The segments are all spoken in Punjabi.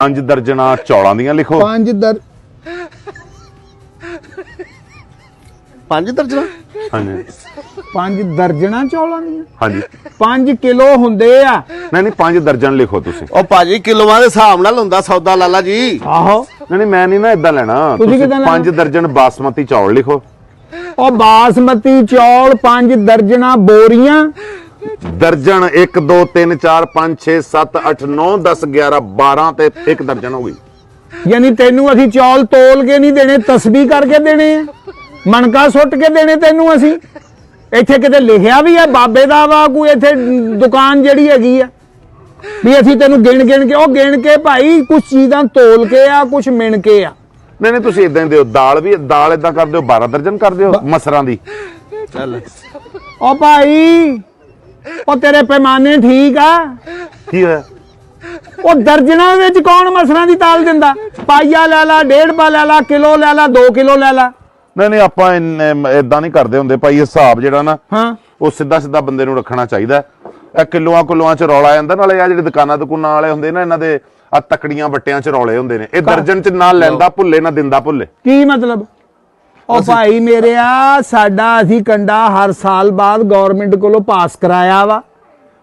ਪੰਜ ਦਰਜਨਾ ਚੌਲਾਂ ਦੀਆਂ ਲਿਖੋ। ਪੰਜ ਦਰ ਪੰਜ ਦਰਜਨ? ਹਾਂਜੀ। ਪੰਜ ਦਰਜਣਾ ਚੌਲਾਂ ਦੀਆਂ? ਹਾਂਜੀ। 5 ਕਿਲੋ ਹੁੰਦੇ ਆ। ਨਹੀਂ ਨਹੀਂ ਪੰਜ ਦਰਜਨ ਲਿਖੋ ਤੁਸੀਂ। ਉਹ ਭਾਜੀ ਕਿਲੋਆਂ ਦੇ ਹਿਸਾਬ ਨਾਲ ਹੁੰਦਾ ਸੌਦਾ ਲਾਲਾ ਜੀ। ਆਹੋ। ਨਹੀਂ ਨਹੀਂ ਮੈਂ ਨਹੀਂ ਨਾ ਇਦਾਂ ਲੈਣਾ। ਤੁਸੀਂ ਕਿੱਦਾਂ ਲੈਣਾ? ਪੰਜ ਦਰਜਨ ਬਾਸਮਤੀ ਚੌਲ ਲਿਖੋ। ਉਹ ਬਾਸਮਤੀ ਚੌਲ ਪੰਜ ਦਰਜਣਾ ਬੋਰੀਆਂ। ਦਰਜਨ 1 2 3 4 5 6 7 8 9 10 11 12 ਤੇ ਇੱਕ ਦਰਜਨ ਹੋ ਗਈ। ਯਾਨੀ ਤੈਨੂੰ ਅਸੀਂ ਚੌਲ ਤੋਲ ਕੇ ਨਹੀਂ ਦੇਣੇ ਤਸਬੀਹ ਕਰਕੇ ਦੇਣੇ ਆ। ਮਣਕਾ ਸੁੱਟ ਕੇ ਦੇਣੇ ਤੈਨੂੰ ਅਸੀਂ। ਇੱਥੇ ਕਿਤੇ ਲਿਖਿਆ ਵੀ ਹੈ ਬਾਬੇ ਦਾ ਵਾ ਕੋਈ ਇੱਥੇ ਦੁਕਾਨ ਜਿਹੜੀ ਹੈਗੀ ਆ। ਵੀ ਅਸੀਂ ਤੈਨੂੰ ਗਿਣ ਗਿਣ ਕੇ ਉਹ ਗਿਣ ਕੇ ਭਾਈ ਕੁਝ ਚੀਜ਼ਾਂ ਤੋਲ ਕੇ ਆ ਕੁਝ ਮਿਣ ਕੇ ਆ। ਨਹੀਂ ਨਹੀਂ ਤੁਸੀਂ ਇਦਾਂ ਦਿਓ ਦਾਲ ਵੀ ਦਾਲ ਇਦਾਂ ਕਰ ਦਿਓ 12 ਦਰਜਨ ਕਰ ਦਿਓ ਮਸਰਾਂ ਦੀ। ਚੱਲ ਉਹ ਭਾਈ ਉਹ ਤੇਰੇ ਪੈਮਾਨੇ ਠੀਕ ਆ। ਕੀ ਹੋਇਆ? ਉਹ ਦਰਜਨਾਂ ਵਿੱਚ ਕੌਣ ਮਸਰਾਂ ਦੀ ਤਾਲ ਦਿੰਦਾ? ਪਾਈਆ ਲੈ ਲਾ ਡੇਢ ਪਾ ਲੈ ਲਾ ਕਿਲੋ ਲੈ ਲਾ 2 ਕਿਲੋ ਲੈ ਲਾ। ਨਹੀਂ ਨਹੀਂ ਆਪਾਂ ਇਦਾਂ ਨਹੀਂ ਕਰਦੇ ਹੁੰਦੇ। ਭਾਈ ਹਿਸਾਬ ਜਿਹੜਾ ਨਾ ਹਾਂ। ਉਹ ਸਿੱਧਾ ਸਿੱਧਾ ਬੰਦੇ ਨੂੰ ਰੱਖਣਾ ਚਾਹੀਦਾ। ਇਹ ਕਿਲੋਆਂ ਕਿਲੋਆਂ ਚ ਰੌਲਾ ਜਾਂਦਾ ਨਾਲੇ ਆ ਜਿਹੜੇ ਦੁਕਾਨਾਂ ਦੁਕਾਨਾਂ ਵਾਲੇ ਹੁੰਦੇ ਨਾ ਇਹਨਾਂ ਦੇ ਆ ਤਕੜੀਆਂ ਵੱਟਿਆਂ ਚ ਰੌਲੇ ਹੁੰਦੇ ਨੇ। ਇਹ ਦਰਜਨ ਚ ਨਾ ਲੈਂਦਾ ਭੁੱਲੇ ਨਾ ਦਿੰਦਾ ਭੁੱਲੇ। ਕੀ ਮਤਲਬ? ਉਹ ਭਾਈ ਮੇਰਿਆ ਸਾਡਾ ਅਸੀਂ ਕੰਡਾ ਹਰ ਸਾਲ ਬਾਅਦ ਗਵਰਨਮੈਂਟ ਕੋਲੋਂ ਪਾਸ ਕਰਾਇਆ ਵਾ।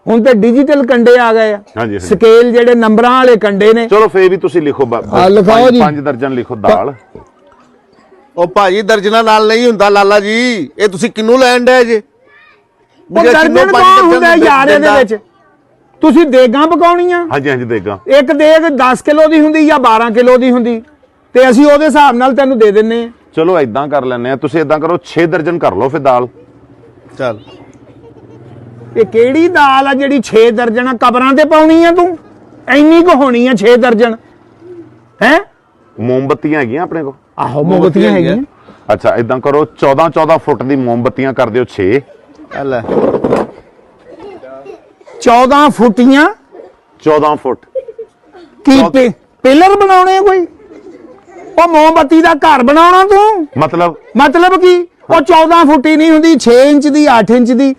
ਹੁਣ ਤੇ ਡਿਜੀਟਲ ਕੰਡੇ ਆ ਗਏ ਆ। ਸਕੇਲ ਜਿਹੜੇ ਨੰਬਰਾਂ ਵਾਲੇ ਕੰਡੇ ਨੇ। ਚਲੋ ਫੇਰ ਵੀ ਤੁਸੀਂ ਲਿਖੋ ਲਿਖਾਓ ਪੰਜ- ਜੀ। ਪੰਜ ਦਰਜਨ ਲਿਖੋ ਦਾਲ। ਉਹ ਭਾਜੀ ਦਰਜਨਾਂ ਨਾਲ ਨਹੀਂ ਹੁੰਦਾ ਲਾਲਾ ਜੀ। ਇਹ ਤੁਸੀਂ ਕਿੰਨੂੰ ਲੈਣ ਡਏ ਜੇ? ਉਹ ਦਰਜਨ ਕੌਣ ਹੁੰਦਾ ਯਾਰ ਇਹਦੇ ਦਿੰਦਾ। ਵਿੱਚ? ਤੁਸੀਂ ਦੇਗਾਂ ਪਕਾਉਣੀਆਂ? ਹਾਂਜੀ ਹਾਂਜੀ ਦੇਗਾ। ਇੱਕ ਦੇਗ 10 ਕਿਲੋ ਦੀ ਹੁੰਦੀ ਜਾਂ 12 ਕਿਲੋ ਦੀ ਹੁੰਦੀ? ਤੇ ਅਸੀਂ ਉਹਦੇ ਹਿਸਾਬ ਨਾਲ ਤੈਨੂੰ ਦੇ ਦਿੰਨੇ ਆ ਚਲੋ ਇਦਾਂ ਕਰ ਲੈਨੇ ਆ ਤੁਸੀਂ ਇਦਾਂ ਕਰੋ 6 ਦਰਜਨ ਕਰ ਲਓ ਫੇਰ ਦਾਲ। ਚੱਲ। ਇਹ ਕਿਹੜੀ ਦਾਲ ਆ ਜਿਹੜੀ 6 ਦਰਜਨ ਆ? ਕਬਰਾਂ ਤੇ ਪਾਉਣੀ ਆ ਤੂੰ? ਇੰਨੀ ਕੁ ਹੋਣੀ ਆ 6 ਦਰਜਨ। ਹੈ? ਮੋਮਬੱਤੀਆਂ ਹੈਗੀਆਂ ਆਪਣੇ ਕੋਲ? ਆਹੋ ਮੋਮਬਤੀਆਂ ਹੈਗੀਆਂ। ਅੱਛਾ ਇਦਾਂ ਕਰੋ 14 14 ਫੁੱਟ ਦੀ ਮੋਮਬੱਤੀਆਂ ਕਰ ਦਿਓ 6 ਆ ਲੈ। 14 ਫੁੱਟੀਆਂ? 14 ਫੁੱਟ। ਕੀ ਪੇ- ਪਿਲਰ ਬਣਾਉਣੇ ਆ ਕੋਈ? ਉਹ ਮੋਮਬੱਤੀ ਦਾ ਘਰ ਬਣਾਉਣਾ ਤੂੰ? ਮਤਲਬ? ਮਤਲਬ ਕੀ? ਉਹ 14 ਫੁੱਟੀ ਨਹੀਂ ਹੁੰਦੀ 6 ਇੰਚ ਦੀ 8 ਇੰਚ ਦੀ।